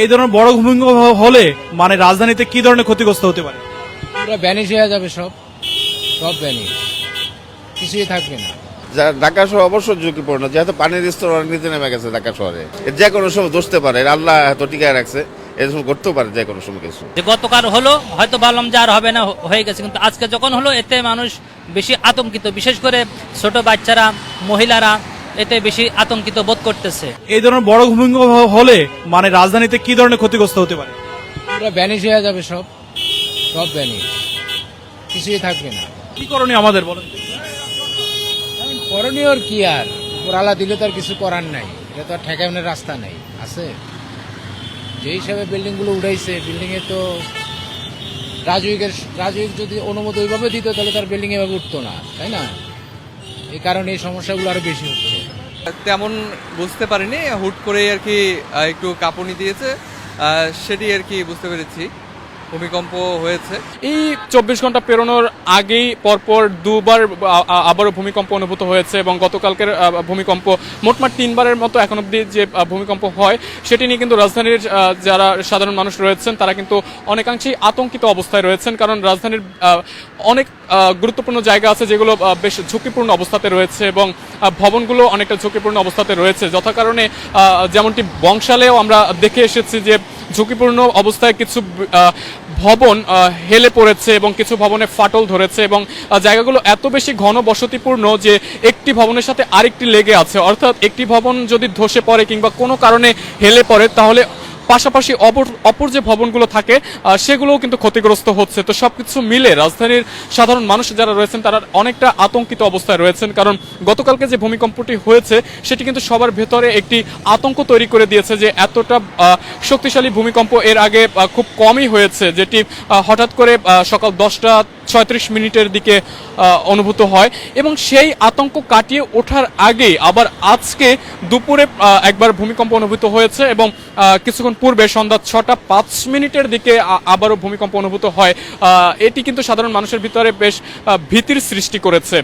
এই ধরনের বড় ভূমিকম্প হলে মানে রাজধানীতে কি ধরনের ক্ষতিগ্রস্ত হতে পারে? পুরো ব্যানিশ হয়ে যাবে সব। সব ব্যানিশ কিছুই থাকবে না। ঢাকা শহর অবশ্যই ঝুঁকিপূর্ণ যেহেতু পানির স্তর অনেক নিচে নেমে গেছে ঢাকা শহরে। এর যে কোনো সময় দোষতে পারে আল্লাহ এত টিকায় রাখছে এর সময় করতেও পারে যে কোনো সময় কিছু। যে গতকাল হলো হয়তো ভাবলাম যে আর হবে না হয়ে গেছে কিন্তু আজকে যখন হলো এতে মানুষ বেশি আতঙ্কিত। বিশেষ করে ছোট বাচ্চারা মহিলারা এতে বেশি আতঙ্কিত বোধ করতেছে। এই ধরনের বড় ভূমিকম্প হলে মানে রাজধানীতে কি ধরনের ক্ষতিগ্রস্ত হতে পারে? পুরো ব্যানিশ হয়ে যাবে সব। সব ব্যানিশ কিছুই থাকবে না। কি করণীয় আমাদের বলেন? করণীয় কি আর? পোড়ালা দিলে তো আর কিছু করার নাই। এটা তো আর ঠেকানোর রাস্তা নাই। আছে? যে হিসাবে বিল্ডিংগুলো উঠাইছে বিল্ডিং এ তো রাজউইকের রাজউইক যদি অনুমতি ওইভাবে দিত তাহলে তার বিল্ডিং এভাবে উঠতো না। তাই না? এই কারণে এই সমস্যাগুলো আরও বেশি হচ্ছে। তেমন বুঝতে পারিনি। হুট করে আর কি একটু কাঁপুনি দিয়েছে। সেটি আর কি বুঝতে পেরেছি। ভূমিকম্প হয়েছে। এই চব্বিশ ঘণ্টা পেরোনোর আগেই পরপর দুবার আবারও ভূমিকম্প অনুভূত হয়েছে এবং গতকালকের ভূমিকম্প মোটমাট তিনবারের মতো এখন অব্দি যে ভূমিকম্প হয়, সেটি নিয়ে কিন্তু রাজধানীর যারা সাধারণ মানুষ রয়েছেন, তারা কিন্তু অনেকাংশেই আতঙ্কিত অবস্থায় রয়েছেন, কারণ রাজধানীর অনেক গুরুত্বপূর্ণ জায়গা আছে যেগুলো বেশ ঝুঁকিপূর্ণ অবস্থাতে রয়েছে এবং ভবনগুলো অনেকটা ঝুঁকিপূর্ণ অবস্থাতে রয়েছে। যথা কারণে যেমনটি বংশালেও আমরা দেখে এসেছি যে ঝুঁকিপূর্ণ অবস্থায় কিছু ভবন হেলে পড়েছে এবং কিছু ভবনে ফাটল ধরেছে এবং জায়গাগুলো এত বেশি ঘন বসতিপূর্ণ যে একটি ভবনের সাথে আরেকটি লেগে আছে। অর্থাৎ একটি ভবন যদি ধসে পড়ে কিংবা কোনো কারণে হেলে পড়ে, তাহলে পাশাপাশি অপর অপর যে ভবনগুলো থাকে সেগুলোও কিন্তু ক্ষতিগ্রস্ত হচ্ছে। তো সবকিছু মিলে রাজধানীর সাধারণ মানুষ যারা রয়েছেন, তারা অনেকটা আতঙ্কিত অবস্থায় রয়েছেন। কারণ গতকালকে যে ভূমিকম্পটি হয়েছে, সেটি কিন্তু সবার ভেতরে একটি আতঙ্ক তৈরি করে দিয়েছে যে এতটা শক্তিশালী ভূমিকম্প এর আগে খুব কমই হয়েছে, যেটি হঠাৎ করে সকাল দশটা ছয়ত্রিশ মিনিটের দিকে অনুভূত হয়। এবং সেই আতঙ্ক কাটিয়ে ওঠার আগে আবার আজকে দুপুরে একবার ভূমিকম্প অনুভূত হয়েছে এবং কিছুক্ষণ পূর্বে সন্ধ্যা ছটা পাঁচ মিনিটের দিকে আবারও ভূমিকম্প অনুভূত হয়। এটি কিন্তু সাধারণ মানুষের ভিতরে বেশ ভীতির সৃষ্টি করেছে।